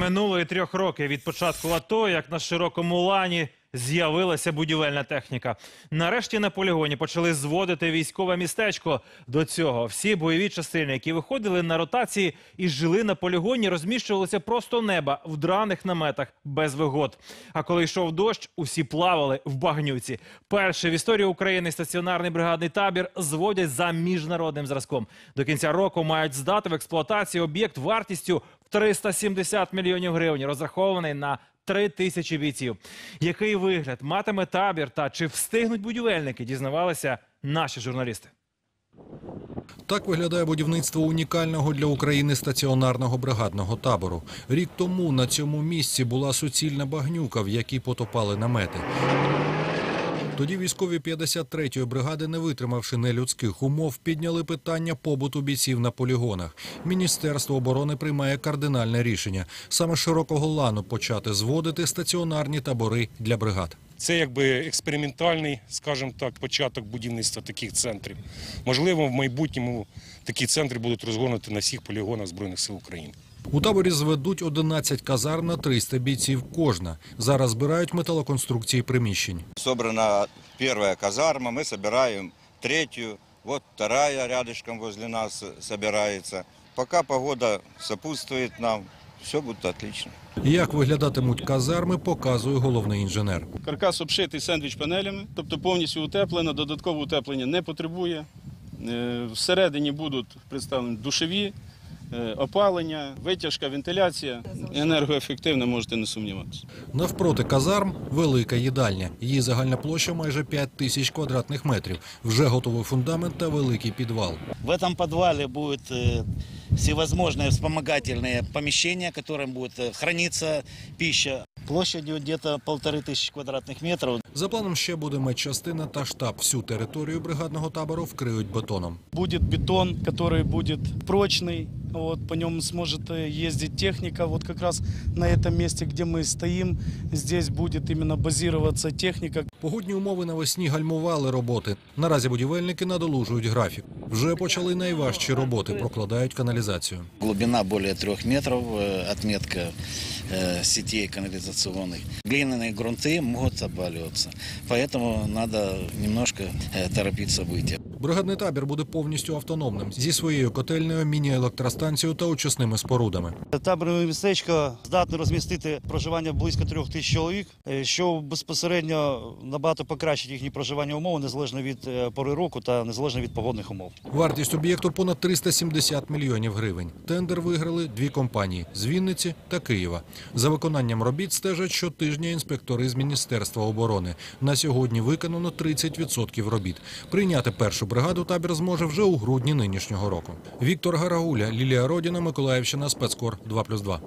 минуло і трьох років від початку АТО, як на широкому лані з'явилася будівельна техніка. Нарешті на полігоні почали зводити військове містечко. До цього всі бойові частини, які виходили на ротації і жили на полігоні, розміщувалися просто неба в драних наметах без вигод. А коли йшов дощ, усі плавали в багнюці. Перший в історії України стаціонарний бригадний табір зводять за міжнародним зразком. До кінця року мають здати в експлуатацію об'єкт вартістю 370 мільйонів гривень, розрахований на 3 тисячі бійців. Який вигляд матиме табір та чи встигнуть будівельники, дізнавалися наші журналісти. Так виглядає будівництво унікального для України стаціонарного бригадного табору. Рік тому на цьому місці була суцільна багнюка, в якій потопали намети. Тоді військові 53-ї бригади, не витримавши нелюдських умов, підняли питання побуту бійців на полігонах. Міністерство оборони приймає кардинальне рішення саме широкого лану почати зводити стаціонарні табори для бригад. Це якби експериментальний, скажімо так, початок будівництва таких центрів. Можливо, в майбутньому такі центри будуть розгорнуті на всіх полігонах Збройних сил України. У таборі зведуть 11 казарм на 300 бійців кожна. Зараз збирають металоконструкції приміщень. Собрана первая казарма, мы собираем третью, вот вторая рядышком возле нас собирается. Пока погода сопутствует нам, все будет отлично. Як виглядатимуть казарми, показує головний інженер. Каркас обшитий сендвіч-панелями, тобто повністю утеплено, додаткове утеплення не потребує. Е, Всередині будуть представлені душові, е, опалення, витяжка, вентиляція. Енергоефективне, можете не сумніватися. Навпроти казарм велика їдальня. Її загальна площа майже 5 тисяч квадратних метрів. Вже готовий фундамент та великий підвал. В этом подвале будут э, всевозможные вспомогательные помещения, в котором будет э, храниться пища. Площадью где-то полторы тысячи квадратных метров. За планом ще буде медчастина та штаб. Всю територію бригадного табору вкриють бетоном. Будет бетон, который будет прочный, вот, по нем сможет э, ездить техника. Вот как раз на этом месте, где мы стоим, здесь будет именно базироваться техника. Погодні умови навесні гальмували роботи. Наразі будівельники надолужують графік. Вже почали найважчі роботи, прокладають каналізацію. Глубина более трех метров, э, отметка э, сетей канализационных. Глиняные грунты могут обваливаться, поэтому надо немножко э, торопить события. Бригадний табір буде повністю автономним зі своєю котельнею, міні-електростанцією та очисними спорудами. Таборове містечко здатне розмістити проживання близько трьох тисяч чоловік, е, що безпосередньо набагато покращить їхні проживання умови незалежно від е, пори року та незалежно від погодних умов. Вартість об'єкту понад 370 мільйонів гривень. Тендер виграли дві компанії з Вінниці та Києва. За виконанням робіт стежать щотижня інспектори з Міністерства оборони. На сьогодні виконано 30% робіт. Прийняти першу бригаду табір зможе вже у грудні нинішнього року. Віктор Гарагуля, Лілія Родіна, Миколаївщина, спецкор 2+,2.